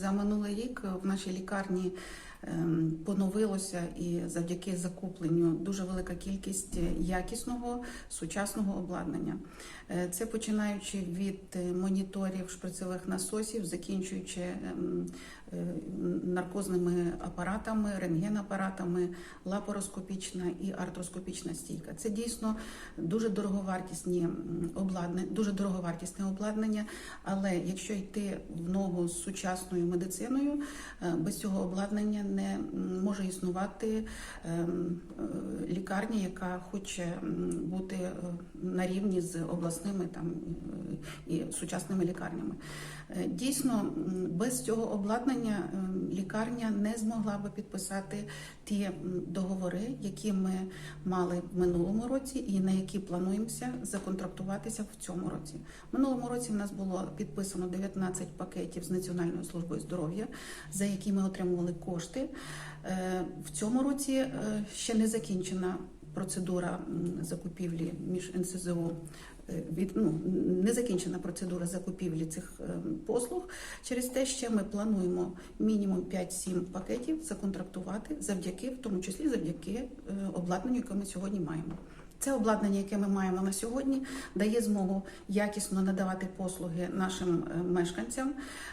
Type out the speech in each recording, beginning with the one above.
За минулий рік в нашій лікарні поновилося і завдяки закупленню дуже велика кількість якісного сучасного обладнання. Е, Це починаючи від е, моніторів шприцевих насосів, закінчуючи ем, е, наркозними апаратами, рентгенапаратами, лапароскопічна і артроскопічна стійка. Це дійсно дуже дороговартісні обладнання, дуже дороговартісне обладнання. Але якщо йти в ногу з сучасною медициною, без цього обладнання не може існувати ем, е, лікарня, яка хоче бути е, на рівні з обласними там е, і сучасними лікарнями. Е, Дійсно, без цього обладнання ем, лікарня не змогла би підписати ті договори, які ми мали в минулому році, і на які плануємося законтрактуватися в цьому році. Минулому році в нас було підписано 19 пакетів з Національною службою здоров'я, за які ми отримували кошти. Е, В цьому році е, ще не закінчена процедура закупівлі між НСЗУ. е, Від ну не закінчена процедура закупівлі цих е, послуг. Через те ще ми плануємо мінімум 5-7 пакетів законтрактувати завдяки, в тому числі завдяки е, обладнанню, яке ми сьогодні маємо. Це обладнання, яке ми маємо на сьогодні, дає змогу якісно надавати послуги нашим е, мешканцям.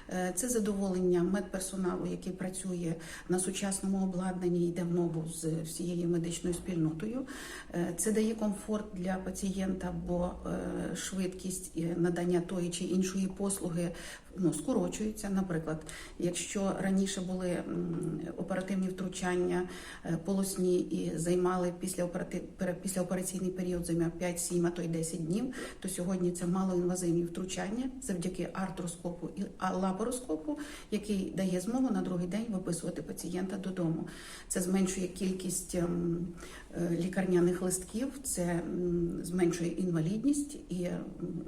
Е, Це задоволення медперсоналу, який працює на сучасному обладнанні, йде в ногу з всією медичною спільнотою. Е, Це дає комфорт для пацієнта, бо швидкість надання тої чи іншої послуги ну, скорочується. Наприклад, якщо раніше були оперативні втручання е, полосні і займали після післяопераційний період займав 5-7, а то й 10 днів, то сьогодні це малоінвазивні втручання завдяки артроскопу і лапароскопу, який дає змогу на другий день виписувати пацієнта додому. Це зменшує кількість ем, е, лікарняних листків, це зменшує інвалідність і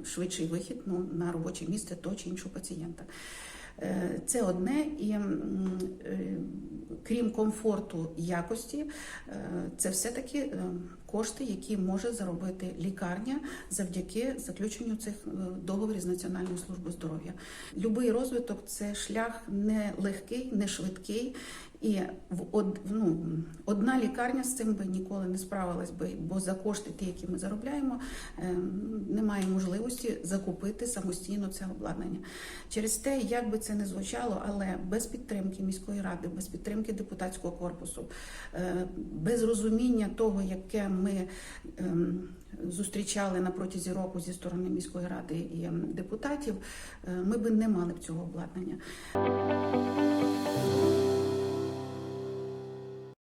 швидший вихід ну, на робоче місце того чи іншого пацієнта. Е, Це одне, і е, крім комфорту якості, е, це все-таки кошти, які може заробити лікарня завдяки заключенню цих договорів з Національною службою здоров'я. Любий розвиток це шлях не легкий, не швидкий. І в од, ну, одна лікарня з цим би ніколи не справилась би, бо за кошти, ті, які ми заробляємо, е, немає можливості закупити самостійно це обладнання. Через те, як би це не звучало, але без підтримки міської ради, без підтримки депутатського корпусу, е, без розуміння того, яке ми ем, зустрічали на протязі року зі сторони міської ради і ем, депутатів, е, ми би не мали б цього обладнання.